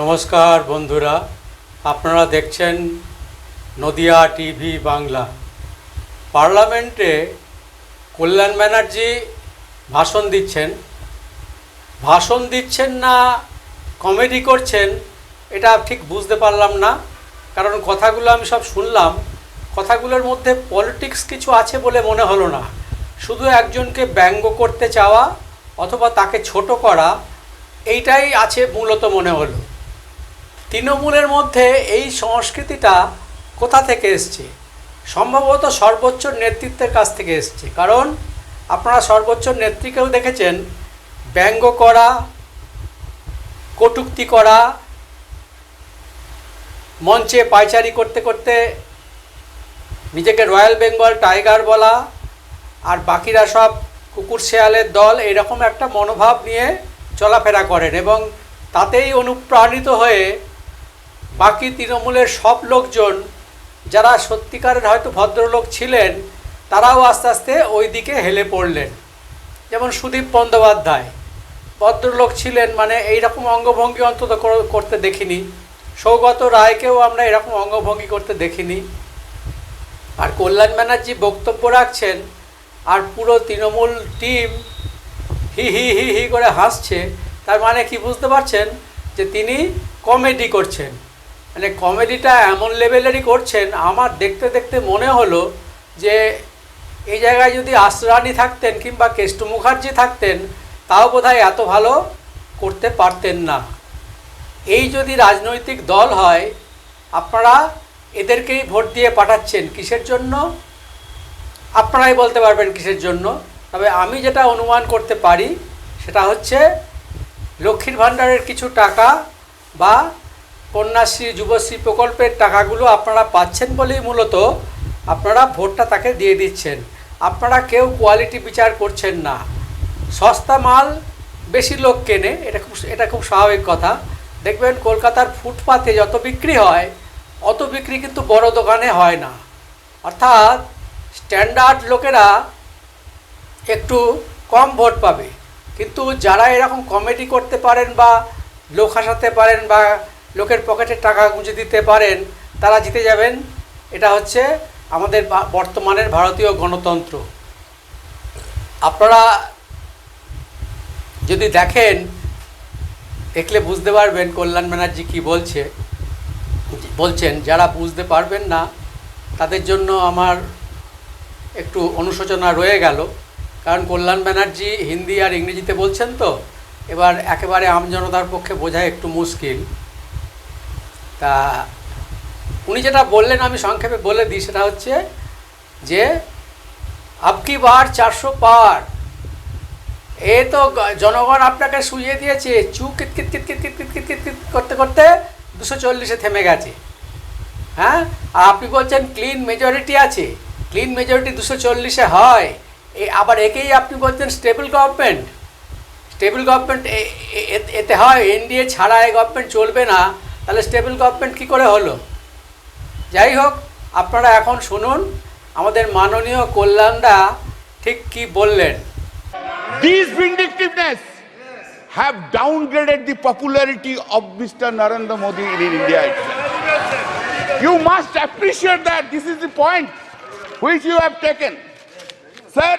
নমস্কার বন্ধুরা, আপনারা দেখছেন নদিয়া টিভি বাংলা। পার্লামেন্টে কল্যাণ ব্যানার্জি ভাষণ দিচ্ছেন। ভাষণ দিচ্ছেন না, কমেডি করছেন, এটা ঠিক বুঝতে পারলাম না। কারণ কথাগুলো আমি সব শুনলাম, কথাগুলোর মধ্যে পলিটিক্স কিছু আছে বলে মনে হলো না। শুধু একজনকে ব্যঙ্গ করতে চাওয়া অথবা তাকে ছোট করা, এইটাই আছে মূলত মনে হলো। তৃণমূলের মধ্যে এই সংস্কৃতিটা কোথা থেকে এসছে? সম্ভবত সর্বোচ্চ নেতৃত্বের কাছ থেকে এসছে। কারণ আপনারা সর্বোচ্চ নেত্রীকেও দেখেছেন, ব্যঙ্গ করা, কটুক্তি করা, মঞ্চে পায়চারি করতে করতে নিজেকে রয়্যাল বেঙ্গল টাইগার বলা আর বাকিরা সব কুকুর শেয়ালের দল, এরকম একটা মনোভাব নিয়ে চলাফেরা করেন এবং তাতেই অনুপ্রাণিত হয়ে বাকি তৃণমূলের সব লোকজন যারা সত্যিকারের হয়তো ভদ্রলোক ছিলেন, তারাও আস্তে আস্তে ওই দিকে হেলে পড়লেন। যেমন সুদীপ বন্দ্যোপাধ্যায়। ভদ্রলোক ছিলেন মানে এইরকম অঙ্গভঙ্গি অন্তত করতে দেখিনি। সৌগত রায়কেও আমরা এরকম অঙ্গভঙ্গি করতে দেখিনি। আর কল্যাণ ব্যানার্জি বক্তব্য রাখছেন, আর পুরো তৃণমূল টিম হি হি হি হি করে হাসছে। তার মানে কি বুঝতে পারছেন? যে তিনি কমেডি করছেন। মানে কমেডিটা এমন লেভেলেরই করছেন, আমার দেখতে দেখতে মনে হলো যে এই জায়গায় যদি আসরানি থাকতেন কিংবা কেষ্টু মুখার্জি থাকতেন, তাও বোধহয় এত ভালো করতে পারতেন না। এই যদি রাজনৈতিক দল হয়, আপনারা এদেরকেই ভোট দিয়ে পাঠাচ্ছেন কিসের জন্য? আপনারাই বলতে পারবেন কিসের জন্য। তবে আমি যেটা অনুমান করতে পারি, সেটা হচ্ছে লক্ষ্মীর ভাণ্ডারের কিছু টাকা বা কন্যাশ্রী যুবশ্রী প্রকল্পের টাকাগুলো আপনারা পাচ্ছেন বলেই মূলত আপনারা ভোটটা তাকে দিয়ে দিচ্ছেন। আপনারা কেউ কোয়ালিটি বিচার করছেন না। সস্তা মাল বেশি লোক কেনে, এটা খুব এটা খুব স্বাভাবিক কথা। দেখবেন কলকাতার ফুটপাতে যত বিক্রি হয়, অত বিক্রি কিন্তু বড় দোকানে হয় না। অর্থাৎ স্ট্যান্ডার্ড লোকেরা একটু কম ভোট পাবে। কিন্তু যারা এরকম কমেডি করতে পারেন বা লোক হাসাতে পারেন বা লোকের পকেটে টাকা গুঁজে দিতে পারেন, তারা জিতে যাবেন। এটা হচ্ছে আমাদের বর্তমানের ভারতীয় গণতন্ত্র। আপনারা যদি দেখেন, দেখলে বুঝতে পারবেন কল্যাণ ব্যানার্জি কী বলছে। বলছেন, যারা বুঝতে পারবেন না, তাদের জন্য আমার একটু অনুশোচনা রয়ে গেল। কারণ কল্যাণ ব্যানার্জি হিন্দি আর ইংরেজিতে বলছেন তো, এবার একেবারে আমজনতার পক্ষে বোঝা একটু মুশকিল। তা উনি যেটা বললেন, আমি সংক্ষেপে বলে দিই, সেটা হচ্ছে যে, আপকি বার চারশো পার। এ তো জনগণ আপনাকে শুইয়ে দিয়েছে চু কিত কিত কিত কিত কিত কিত কিত কিত কিত করতে করতে দুশো চল্লিশে থেমে গেছে। হ্যাঁ? আর আপনি বলছেন ক্লিন মেজরিটি আছে ক্লিন মেজরিটি দুশো চল্লিশে হয়। এ আবার একেই আপনি বলছেন স্টেবল গভর্নমেন্ট স্টেবল গভর্নমেন্ট এতে হয় এনডিএ ছাড়া এই গভর্নমেন্ট চলবে না। তাহলে স্টেবল গভর্নমেন্ট কী করে হলো? যাই হোক, আপনারা এখন শুনুন, আমাদের মাননীয় কল্যাণরা ঠিক কি বললেন। Have downgraded the popularity of mister Narendra Modi in India you must appreciate that this is the point which you have taken sir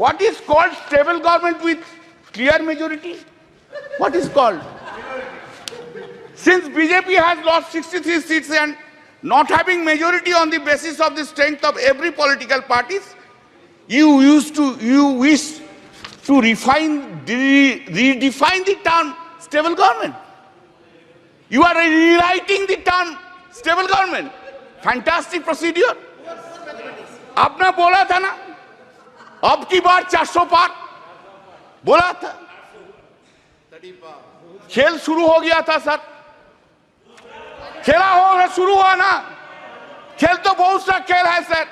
what is called stable government with clear majority what is called Since BJP has lost 63 seats and not having majority on the basis of the strength of every political parties, you used to you wish to refine re- redefine the term stable government you are rewriting the term stable government fantastic procedure आपने बोला था ना अब की बार 400 पार बोला था खेल शुरू हो गया था सर खेला हो शुरू हुआ ना खेल तो बहुत सा खेल है सर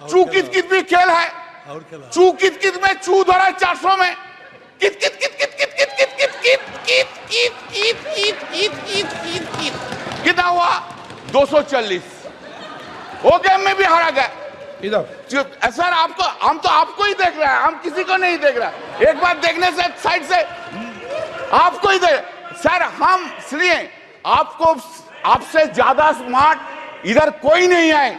चू कित कित भी खेल है चू कित कित में चू धरा चार सौ में कित कित कित कित कित कित कित कित कित कित कित कित कित कित कित कित कितना हुआ 240 वो गेम में भी हारा गया चुप सर आपको हम तो आपको ही देख रहे हैं हम किसी को नहीं देख रहा एक बार देखने से साइड से आपको ही देख सर हम सुनिए आपको आपसे ज़्यादा स्मार्ट इधर कोई नहीं है।